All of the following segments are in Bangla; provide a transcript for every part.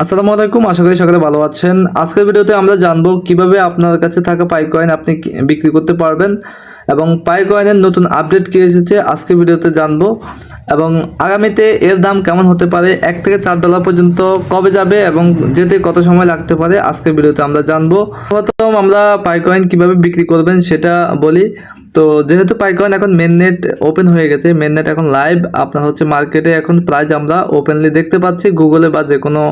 আসসালামু আলাইকুম, আশা করি সকালে ভালো আছেন। আজকের ভিডিওতে আমরা জানব কীভাবে আপনার কাছে থাকা পাই কয়েন আপনি বিক্রি করতে পারবেন এবং পাই কয়েনের নতুন আপডেট কি এসেছে আজকের ভিডিওতে জানব এবং আগামীতে এর দাম কেমন হতে পারে, এক থেকে চার ডলার পর্যন্ত কবে যাবে এবং যেতে কত সময় লাগতে পারে, আজকের ভিডিওতে আমরা জানব। প্রথম আমরা পাই কয়েন কীভাবে বিক্রি করবেন সেটা বলি। তো যেহেতু পাইকয়েন এখন মেন নেট ওপেন হয়ে গেছে মেন নেট এখন লাইভ আপনার হচ্ছে মার্কেটে এখন প্রাইস আমরা ওপেনলি দেখতে পাচ্ছি গুগলে বা যে কোনো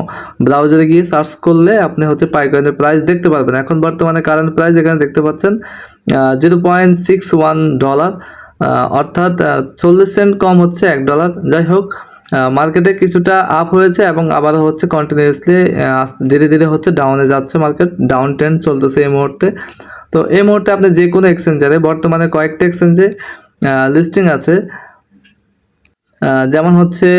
ব্রাউজারে গিয়ে সার্চ করলে আপনি হচ্ছে পাইকয়েনের প্রাইস দেখতে পারবেন। এখন বর্তমানে কারেন্ট প্রাইস এখানে দেখতে পাচ্ছেন zero point six one dollar অর্থাৎ চল্লিশ সেন্ট কম হচ্ছে এক ডলার যাই হোক মার্কেটে কিছুটা আপ হয়েছে এবং আবারও হচ্ছে কন্টিনিউয়াসলি ধীরে ধীরে হচ্ছে ডাউনে যাচ্ছে মার্কেট ডাউন ট্রেন্ড চলতেছে এই মুহূর্তে। তো এই মুহূর্তে আপনি যে কোনো এক্সচেঞ্জারে বর্তমানে কয়েকটি এক্সচেঞ্জে লিস্টিং আছে। যেমন হচ্ছে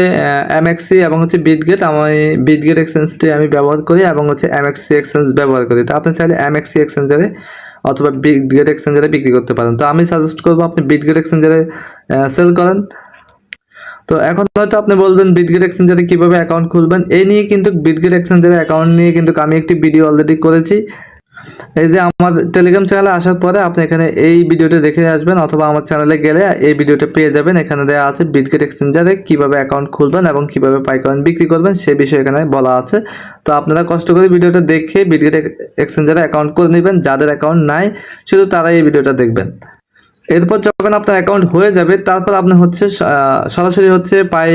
এমএক্সি এবং হচ্ছে বিটগেট আমি বিটগেট এক্সচেঞ্জটি আমি ব্যবহার করি এবং হচ্ছে এমএক্সি এক্সচেঞ্জ ব্যবহার করি। তো আপনি চাইলে এমএক্সি এক্সচেঞ্জারে অথবা বিটগেট এক্সচেঞ্জারে বিক্রি করতে পারেন। তো আমি সাজেস্ট করব আপনি বিটগেট এক্সচেঞ্জারে সেল করেন। তো এখন হয়তো আপনি বলবেন বিটগেট এক্সচেঞ্জারে কীভাবে অ্যাকাউন্ট খুলবেন? এই নিয়ে কিন্তু বিটগেট এক্সচেঞ্জারে অ্যাকাউন্ট নিয়ে কিন্তু আমি একটি ভিডিও অলরেডি করেছি। এই যে আমার টেলিগ্রাম চ্যানেলে আসার পরে আপনি এখানে এই ভিডিওটি দেখে আসবেন অথবা আমার চ্যানেলে গেলে এই ভিডিওটা পেয়ে যাবেন। এখানে দেওয়া আছে বিটগেট এক্সচেঞ্জারে কীভাবে অ্যাকাউন্ট খুলবেন এবং কীভাবে পাইকয়েন বিক্রি করবেন সে বিষয়ে এখানে বলা আছে। তো আপনারা কষ্ট করে ভিডিওটা দেখে বিটগেট এক্সচেঞ্জারে অ্যাকাউন্ট করে নেবেন। যাদের অ্যাকাউন্ট নাই, শুধু তারাই এই ভিডিওটা দেখবেন। এরপর যখন আপনার অ্যাকাউন্ট হয়ে যাবে, তারপর আপনি হচ্ছে সরাসরি হচ্ছে পাই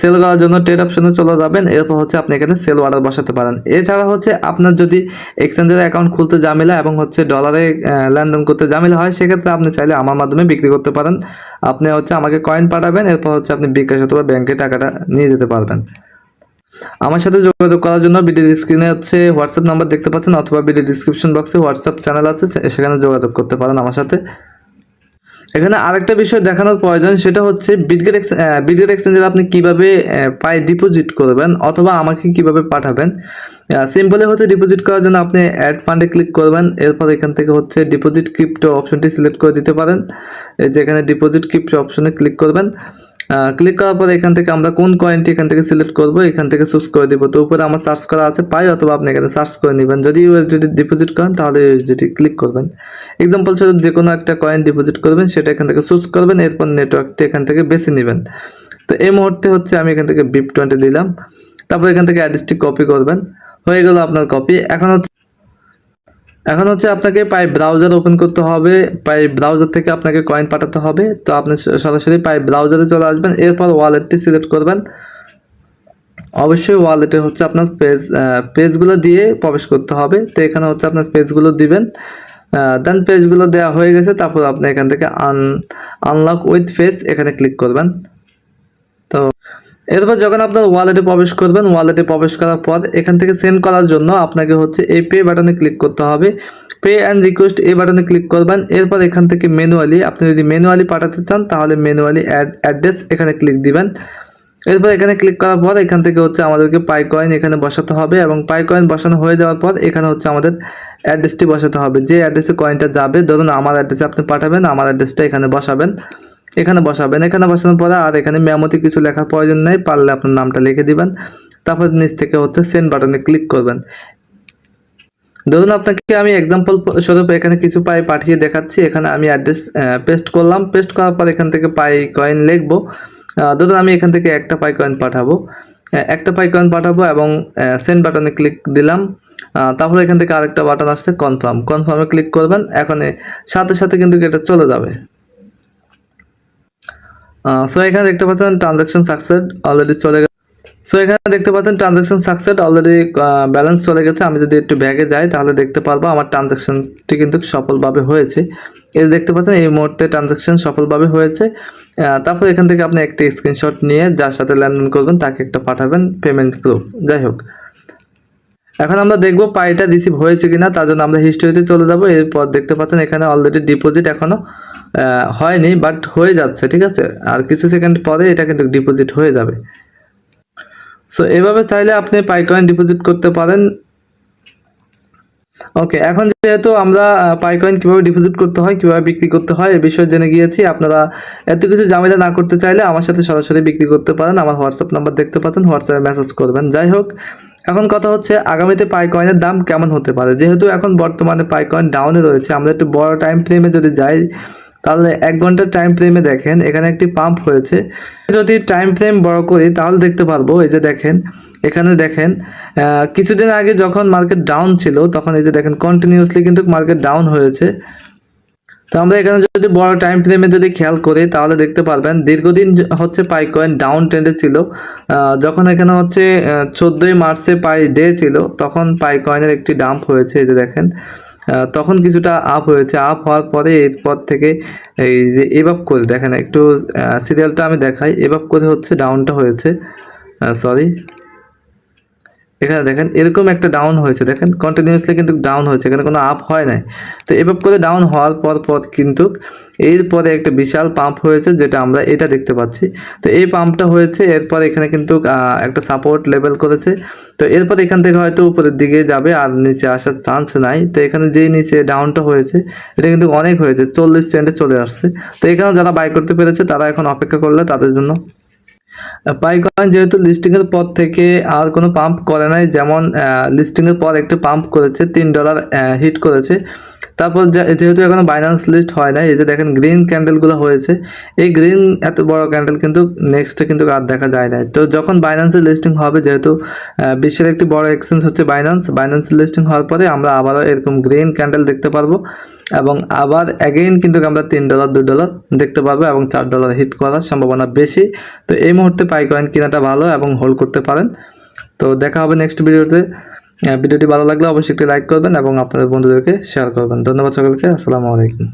সেল করার জন্য ট্রেড অপশনে চলে যাবেন। এরপর হচ্ছে আপনি এখানে সেল অর্ডার বসাতে পারেন। এছাড়া হচ্ছে আপনার যদি এক্সচেঞ্জের অ্যাকাউন্ট খুলতে ঝামেলা এবং হচ্ছে ডলারে লেনদেন করতে ঝামেলা হয়, সেক্ষেত্রে আপনি চাইলে আমার মাধ্যমে বিক্রি করতে পারেন। আপনি হচ্ছে আমাকে কয়েন পাঠাবেন, এরপর হচ্ছে আপনি বিকাশ অথবা ব্যাংকে টাকাটা নিয়ে যেতে পারবেন। আমার সাথে যোগাযোগ করার জন্য ভিডিও স্ক্রিনে হচ্ছে হোয়াটসঅ্যাপ নাম্বার দেখতে পাচ্ছেন, অথবা ভিডিও ডিসক্রিপশন বক্সে হোয়াটসঅ্যাপ চ্যানেল আছে সেখানে যোগাযোগ করতে পারেন আমার সাথে। এখানে আরেকটা বিষয় দেখানোর প্রয়োজন, সেটা হচ্ছে বিটগেট বিটগেট এক্সচেঞ্জের আপনি কীভাবে পাই ডিপোজিট করবেন অথবা আমাকে কীভাবে পাঠাবেন। সিম্পলি হচ্ছে ডিপোজিট করার জন্য আপনি অ্যাড ফান্ডে ক্লিক করবেন, এরপর এখান থেকে হচ্ছে ডিপোজিট ক্রিপ্টো অপশনটি সিলেক্ট করে দিতে পারেন। এই যে এখানে ডিপোজিট ক্রিপ্টো অপশনে ক্লিক করবেন। ক্লিক করার পর এখান থেকে আমরা কোন কয়েনটি এখান থেকে সিলেক্ট করব, এখান থেকে চুজ করে দিব। তো উপরে আমার সার্চ করা আছে, পাই অথবা আপনি এখানে সার্চ করে নেবেন। যদি ইউএসডিটি ডিপোজিট করেন, তাহলে ইউএসডিটি ক্লিক করবেন। এক্সাম্পল স্বরূপ যে কোনো একটা কয়েন ডিপোজিট করবেন, সেটা এখান থেকে চুজ করবেন, এরপর নেটওয়ার্কটি এখান থেকে বেছে নেবেন। তো এই মুহূর্তে হচ্ছে আমি এখান থেকে বিপ টোয়েন্টি দিলাম তারপর এখান থেকে অ্যাড্রেসটি কপি করবেন। হয়ে গেল আপনার কপি এখন হচ্ছে এখন হচ্ছে আপনাকে পাই ব্রাউজার ওপেন করতে হবে, পাই ব্রাউজার থেকে আপনাকে কয়েন পাঠাতে হবে। তো আপনি সরাসরি পাই ব্রাউজারে চলে আসবেন, এরপর ওয়ালেটটি সিলেক্ট করবেন। অবশ্যই ওয়ালেটে হচ্ছে আপনার পেজ পেজগুলো দিয়ে প্রবেশ করতে হবে। তো এখানে হচ্ছে আপনার পেজগুলো দিবেন। দেন পেজগুলো দেওয়া হয়ে গেছে, তারপর আপনি এখান থেকে আন আনলক উইথ ফেস এখানে ক্লিক করবেন। এরপর যখন আপনার ওয়ালেটে প্রবেশ করবেন ওয়ালেটে প্রবেশ করার পর এখান থেকে সেন্ড করার জন্য আপনাকে হচ্ছে এই পে বাটনে ক্লিক করতে হবে। পে অ্যান্ড রিকোয়েস্ট এই বাটনে ক্লিক করবেন, এরপর এখান থেকে ম্যানুয়ালি আপনি যদি ম্যানুয়ালি পাঠাতে চান, তাহলে ম্যানুয়ালি অ্যাড অ্যাড্রেস এখানে ক্লিক দিবেন। এরপর এখানে ক্লিক করার পর এখান থেকে হচ্ছে আমাদেরকে পাই কয়েন এখানে বসাতে হবে এবং পাই কয়েন বসানো হয়ে যাওয়ার পর এখানে হচ্ছে আমাদের অ্যাড্রেসটি বসাতে হবে। যে অ্যাড্রেসে কয়েনটা যাবে, ধরুন আমার অ্যাড্রেসে আপনি পাঠাবেন, আমার অ্যাড্রেসটা এখানে বসাবেন। এখানে বসাবেন। এখানে বসানোর পরে আর এখানে মেমোতে কিছু লেখার প্রয়োজন নেই, পারলে আপনার নামটা লিখে দিবেন। তারপর নিচ থেকে হচ্ছে সেন্ড বাটনে ক্লিক করবেন। ধরুন আপনাকে আমি এক্সাম্পল স্বরূপ এখানে কিছু পাই পাঠিয়ে দেখাচ্ছি। এখানে আমি অ্যাড্রেস পেস্ট করলাম। পেস্ট করার পর এখান থেকে পাই কয়েন লিখব। ধরুন আমি এখান থেকে একটা পাই কয়েন পাঠাবো। একটা পাই কয়েন পাঠাবো এবং সেন্ড বাটনে ক্লিক দিলাম। তারপরে এখান থেকে আরেকটা বাটন আসছে কনফার্ম কনফার্মে ক্লিক করবেন। এখন সাথে সাথে কিন্তু এটা চলে যাবে। সো এখানে দেখতে পাচ্ছেন ট্রানজাকশন সাকসেস অলরেডি চলে গেছে। সো এখানে দেখতে পাচ্ছেন ট্রানজাকশন সাকসেস অলরেডি ব্যালেন্স চলে গেছে। আমি যদি একটু ব্যাগে যাই, তাহলে দেখতে পারব আমার ট্রানজাকশনটি কিন্তু সফলভাবে হয়েছে। এই দেখতে পাচ্ছেন, এই মুহূর্তে ট্রানজাকশন সফলভাবে হয়েছে। তারপর এখান থেকে আপনি একটা স্ক্রিনশট নিয়ে যার সাথে লেনদেন করবেন, তাকে একটা পাঠাবেন পেমেন্ট প্রুফ যাই হোক। এখন আমরা দেখব পাইটা রিসিভ হয়েছে কিনা, তার জন্য আমরা হিস্টোরিতে চলে যাব। এরপর দেখতে পাচ্ছেন এখানে অলরেডি ডিপোজিট এখনও হয়নি বাট হয়ে যাচ্ছে, ঠিক আছে? আর কিছু সেকেন্ড পরে এটা কিন্তু ডিপোজিট হয়ে যাবে। সো এভাবে চাইলে আপনি পাইকয়েন ডিপোজিট করতে পারেন। ওকে এখন যেহেতু আমরা পাইকয়েন কীভাবে ডিপোজিট করতে হয়, কীভাবে বিক্রি করতে হয়, এ বিষয়ে জেনে গিয়েছি। আপনারা এত কিছু জামিলা না করতে চাইলে আমার সাথে সরাসরি বিক্রি করতে পারেন। আমার হোয়াটসঅ্যাপ নাম্বার দেখতে পাচ্ছেন হোয়াটসঅ্যাপে মেসেজ করবেন। যাই হোক, এখন কথা হচ্ছে আগামীতে পাই কয়েনের দাম কেমন হতে পারে? যেহেতু এখন বর্তমানে পাই কয়েন ডাউনে রয়েছে, আমরা একটু বড় টাইম ফ্রেমে যদি যাই তাহলে এক ঘণ্টার টাইম ফ্রেমে দেখেন, এখানে একটি পাম্প হয়েছে। যদি টাইম ফ্রেম বড় করি, তাহলে দেখতে পারব, এই যে দেখেন, এখানে দেখেন কিছুদিন আগে যখন মার্কেট ডাউন ছিল, তখন এই যে দেখেন কন্টিনিউয়াসলি কিন্তু মার্কেট ডাউন হয়েছে। তো আমরা এখানে যদি বড় টাইম ফ্রেমে যদি খেয়াল করি, তাহলে দেখতে পারবেন, দীর্ঘদিন হচ্ছে পাই কয়েন ডাউন ট্রেন্ডে ছিল। যখন এখানে হচ্ছে চোদ্দোই মার্চে পাই ডে ছিল, তখন পাই কয়েনের একটি ডাম্প হয়েছে, এই যে দেখেন। তখন কিছুটা আপ হয়েছে। আপ হওয়ার পরে এরপর থেকে এই যে এবাব করে দেখেন একটু সিরিয়ালটা আমি দেখাই। এবাব করে হচ্ছে ডাউনটা হয়েছে। সরি এখানে দেখেন, এরকম একটা ডাউন হয়েছে। দেখেন কন্টিনিউসলি কিন্তু ডাউন হয়েছে। এখানে কোনো আপ হয় নাই। তো এভাবে করে ডাউন হওয়ার পর পর কিন্তু এরপরে একটা বিশাল পাম্প হয়েছে, যেটা আমরা এটা দেখতে পাচ্ছি। তো এই পাম্পটা হয়েছে, এরপর এখানে কিন্তু একটা সাপোর্ট লেভেল করেছে। তো এরপর এখান থেকে হয়তো উপরের দিকে যাবে, আর নিচে আসার চান্স নাই। তো এখানে যেই নিচে ডাউনটা হয়েছে, এটা কিন্তু অনেক হয়েছে, চল্লিশ সেন্টে চলে আসছে। তো এখানে যারা বাই করতে পেরেছে, তারা এখন অপেক্ষা করলে তাদের জন্য পাইকয়েন যেহেতু লিস্টিং এর পর থেকে আর কোনো পাম্প করে নাই, যেমন লিস্টিং এর পর একটা পাম্প করেছে, তিন ডলার হিট করেছে। তারপর যেহেতু এখনও বাইন্যান্স লিস্ট হয় নাই, এই যে দেখেন গ্রিন ক্যান্ডেলগুলো হয়েছে, এই গ্রিন এত বড় ক্যান্ডেল কিন্তু নেক্সটে কিন্তু আর দেখা যায় না তো যখন বাইন্যান্সের লিস্টিং হবে, যেহেতু বিশ্বের একটি বড় এক্সচেঞ্জ হচ্ছে বাইন্যান্স বাইন্যান্সের লিস্টিং হওয়ার পরে আমরা আবারও এরকম গ্রিন ক্যান্ডেল দেখতে পারব এবং আবার অ্যাগেইন কিন্তু আমরা তিন ডলার দুই ডলার দেখতে পারব এবং চার ডলার হিট করার সম্ভাবনা বেশি। তো এই মুহূর্তে পাইকয়েন কেনাটা ভালো এবং হোল্ড করতে পারেন। তো দেখা হবে নেক্সট ভিডিওতে ভিডিওটি ভালো লাগলে অবশ্যই একটি লাইক করবেন এবং আপনাদের বন্ধুদেরকে শেয়ার করবেন। ধন্যবাদ সকলকে, আসসালামু আলাইকুম।